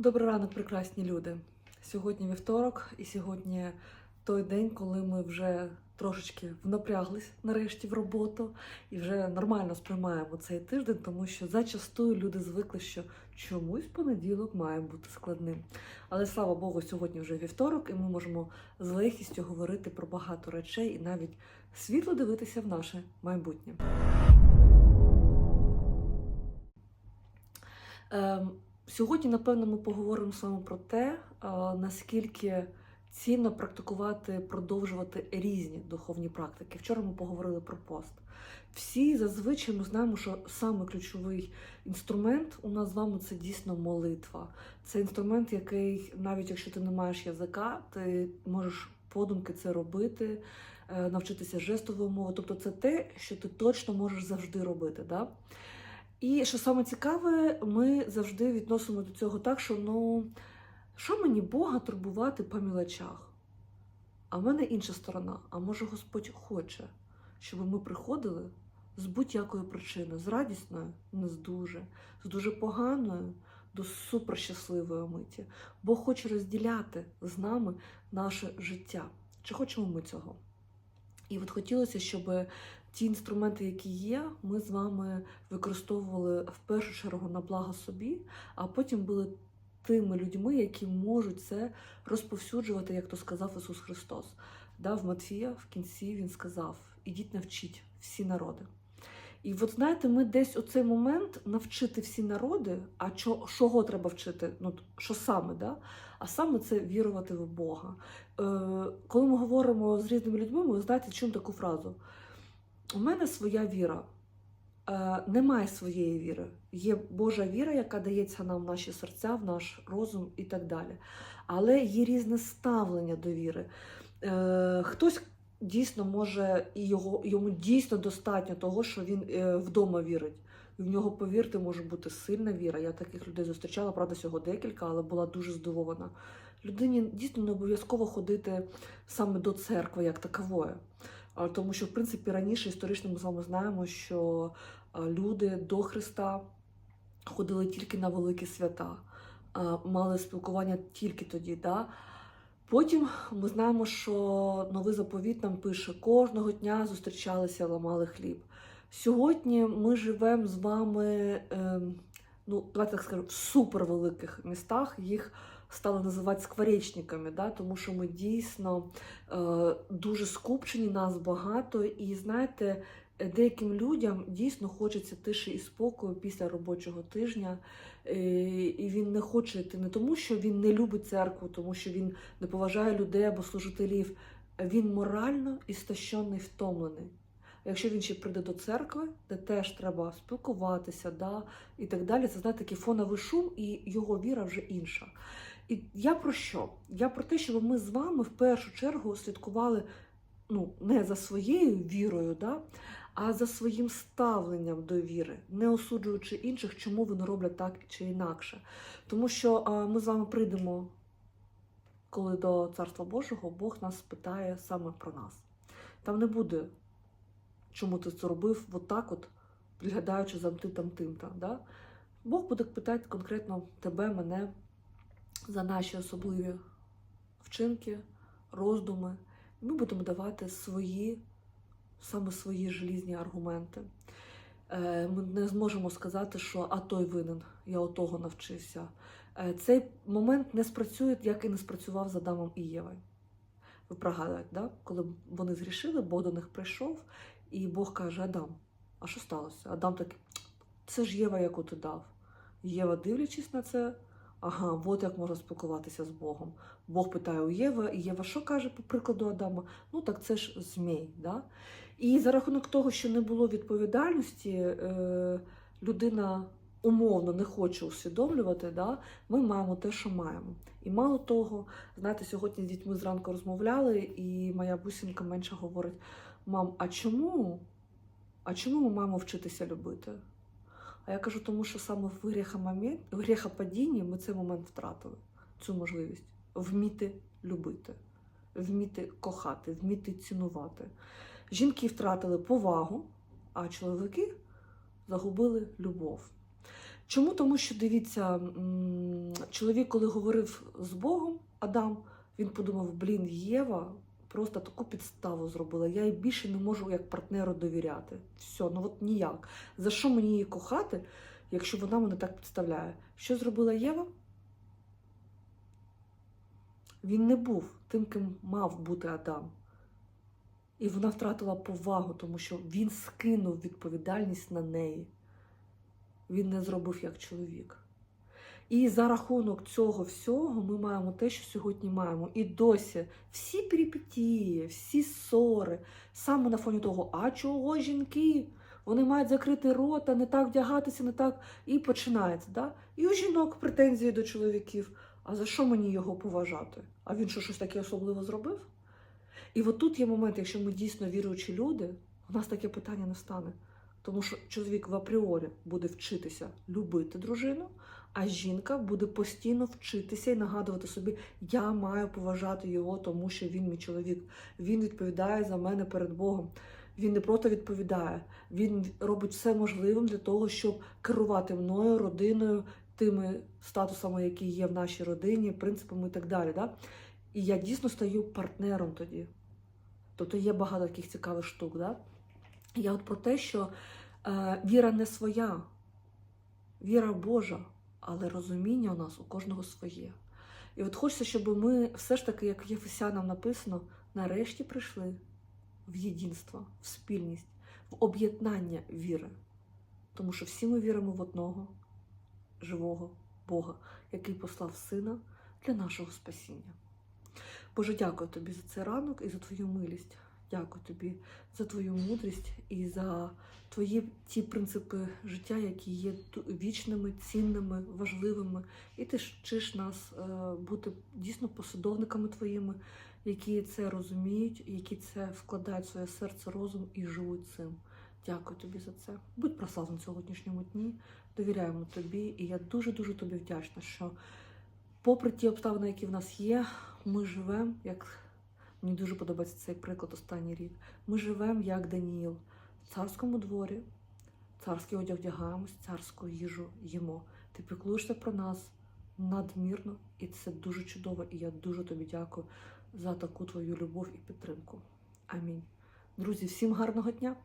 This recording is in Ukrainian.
Добрий ранок, прекрасні люди. Сьогодні вівторок, і сьогодні той день, коли ми вже трошечки внапряглись нарешті в роботу і вже нормально сприймаємо цей тиждень, тому що зачастую люди звикли, що чомусь понеділок має бути складним. Але слава Богу, сьогодні вже вівторок, і ми можемо з легкістю говорити про багато речей і навіть світло дивитися в наше майбутнє. Ем, Сьогодні, напевно, ми поговоримо з вами про те, наскільки цінно практикувати, продовжувати різні духовні практики. Вчора ми поговорили про пост. Всі зазвичай ми знаємо, що саме ключовий інструмент у нас з вами це дійсно молитва. Це інструмент, який, навіть якщо ти не маєш язика, ти можеш подумки це робити, е, навчитися жестової мови. Тобто це те, що ти точно можеш завжди робити. Да? І що саме цікаве, ми завжди відносимо до цього так, що ну, що мені Бога турбувати по мілочах? А в мене інша сторона. А може Господь хоче, щоб ми приходили з будь-якої причини, з радісною, не з дуже, з дуже поганою до суперщасливої миті. Бог хоче розділяти з нами наше життя. Чи хочемо ми цього? І от хотілося, щоб ті інструменти, які є, ми з вами використовували в першу чергу на благо собі, а потім були тими людьми, які можуть це розповсюджувати, як то сказав Ісус Христос. Да, в Матфія в кінці він сказав: ідіть навчіть всі народи. І от знаєте, ми десь у цей момент навчити всі народи, а чого треба вчити? Ну, що саме, да? а саме це вірувати в Бога. Е, коли ми говоримо з різними людьми, ви знаєте, чому таку фразу? У мене своя віра. Е, немає своєї віри. Є Божа віра, яка дається нам в наші серця, в наш розум і так далі. Але є різне ставлення до віри. Е, хтось дійсно може, і його, йому дійсно достатньо того, що він е, вдома вірить. І в нього, повірте, може бути сильна віра. Я таких людей зустрічала, правда, всього декілька, але була дуже здивована. Людині дійсно не обов'язково ходити саме до церкви як такової. Тому що, в принципі, раніше історично ми з вами знаємо, що люди до Христа ходили тільки на великі свята, мали спілкування тільки тоді. Да? Потім ми знаємо, що новий заповіт нам пише: кожного дня зустрічалися, ламали хліб. Сьогодні ми живемо з вами, ем, ну, давайте так скажу, в супервеликих містах. Їх стали називати скворечниками, да? тому що ми дійсно е, дуже скупчені, нас багато, і знаєте, деяким людям дійсно хочеться тиші і спокою після робочого тижня. Е, І він не хоче йти не тому, що він не любить церкву, тому що він не поважає людей або служителів. Він морально істощений, втомлений. Якщо він ще прийде до церкви, де теж треба спілкуватися, да, і так далі, це знаєте, такий фоновий шум, і його віра вже інша. І я про що? Я про те, щоб ми з вами в першу чергу слідкували ну, не за своєю вірою, да, а за своїм ставленням до віри, не осуджуючи інших, чому вони роблять так чи інакше. Тому що ми з вами прийдемо, коли до Царства Божого Бог нас спитає саме про нас. Там не буде, чому ти це робив отак, от, підглядаючи за тим там тим. Да? Бог буде питати конкретно тебе, мене за наші особливі вчинки, роздуми. Ми будемо давати свої, саме свої желізні аргументи. Е, Ми не зможемо сказати, що а той винен, я отого навчився. Е, Цей момент не спрацює, як і не спрацював з Адамом і Євою. Ви пригадуєте, да? коли вони зрішили, Бог до них прийшов, і Бог каже: Адам, а що сталося? Адам такий, це ж Єва, яку ти дав. Єва, дивлячись на це, ага, от як можна спілкуватися з Богом. Бог питає у Єва, і Єва що каже по прикладу Адама? Ну так це ж змій. Да? І за рахунок того, що не було відповідальності, е, людина умовно не хоче усвідомлювати, да? ми маємо те, що маємо. І мало того, знаєте, сьогодні з дітьми зранку розмовляли, і моя бусинка менша говорить: мам, а чому? А чому ми маємо вчитися любити? А я кажу, тому що саме в гріхомомент- в гріхопадінні ми цей момент втратили, цю можливість вміти любити, вміти кохати, вміти цінувати. Жінки втратили повагу, а чоловіки загубили любов. Чому? Тому що дивіться, чоловік, коли говорив з Богом, Адам, він подумав: блін, Єва просто таку підставу зробила. Я їй більше не можу як партнеру довіряти. Все, ну от ніяк. За що мені її кохати, якщо вона мене так підставляє? Що зробила Єва? Він не був тим, ким мав бути Адам. І вона втратила повагу, тому що він скинув відповідальність на неї. Він не зробив як чоловік. І за рахунок цього всього ми маємо те, що сьогодні маємо. І досі всі перипетії, всі ссори, саме на фоні того, а чого жінки? Вони мають закрити рота, не так вдягатися, не так. І починається. Да? І у жінок претензії до чоловіків. А за що мені його поважати? А він що щось таке особливо зробив? І от тут є момент, якщо ми дійсно віруючі люди, у нас таке питання не стане. Тому що чоловік в апріорі буде вчитися любити дружину, а жінка буде постійно вчитися і нагадувати собі, я маю поважати його, тому що він мій чоловік. Він відповідає за мене перед Богом. Він не просто відповідає, він робить все можливим для того, щоб керувати мною, родиною, тими статусами, які є в нашій родині, принципами і так далі. Да? І я дійсно стаю партнером тоді. Тобто є багато таких цікавих штук. Да? Я от про те, що е, віра не своя, віра Божа, але розуміння у нас у кожного своє. І от хочеться, щоб ми все ж таки, як Єфесянам написано, нарешті прийшли в єдинство, в спільність, в об'єднання віри. Тому що всі ми віримо в одного живого Бога, який послав Сина для нашого спасіння. Боже, дякую тобі за цей ранок і за твою милість. Дякую тобі за твою мудрість і за твої ті принципи життя, які є вічними, цінними, важливими. І ти вчиш нас е, бути дійсно послідовниками твоїми, які це розуміють, які це вкладають в своє серце, розум і живуть цим. Дякую тобі за це. Будь прославлен сьогоднішньому дні. Довіряємо тобі, і я дуже дуже тобі вдячна, що, попри ті обставини, які в нас є, ми живемо як. Мені дуже подобається цей приклад останній рік. Ми живемо як Даніїл в царському дворі, царський одяг вдягаємось, царську їжу їмо. Ти піклуєшся про нас надмірно, і це дуже чудово. І я дуже тобі дякую за таку твою любов і підтримку. Амінь. Друзі, всім гарного дня!